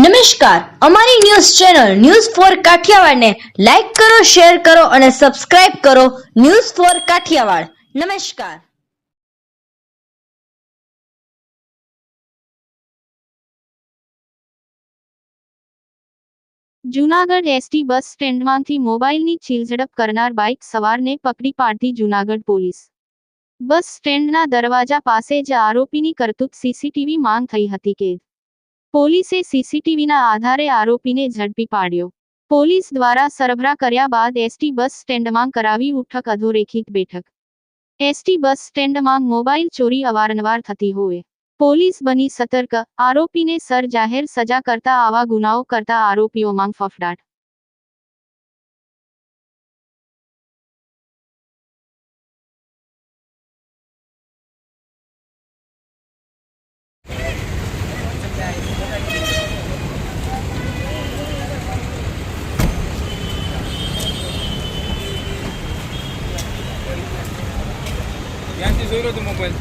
નમસ્કાર. અમારી news channel news four કાઠિયાવાડને લાઈક કરો, શેર કરો અને સબસ્ક્રાઇબ કરો ન્યૂઝ ફોર કાઠિયાવાડ. નમસ્કાર. જૂનાગઢ એસટી બસ સ્ટેન્ડમાંથી મોબાઈલની ચીલઝડપ કરનાર બાઇક સવારને પકડી પાડતી જૂનાગઢ પોલીસ. બસ સ્ટેન્ડના દરવાજા પાસે જ આરોપીની કરતૂત સીસીટીવી માંગ થઈ હતી કે પોલીસે સીસીટીવીના આધારે આરોપીને ઝડપી પાડ્યો. પોલીસ દ્વારા સરભરા કર્યા બાદ એસટી બસ સ્ટેન્ડમાં કરાવી ઉઠક અધોરેખિત બેઠક. એસટી બસ સ્ટેન્ડમાં મોબાઈલ ચોરી અવારનવાર થતી હોય. પોલીસ બની સતર્ક, આરોપીને સર જાહેર સજા કરતા આવા ગુનાઓ કરતા આરોપીઓમાં ફફડાટ. ક્યાંથી જોયો હતો મોબાઈલ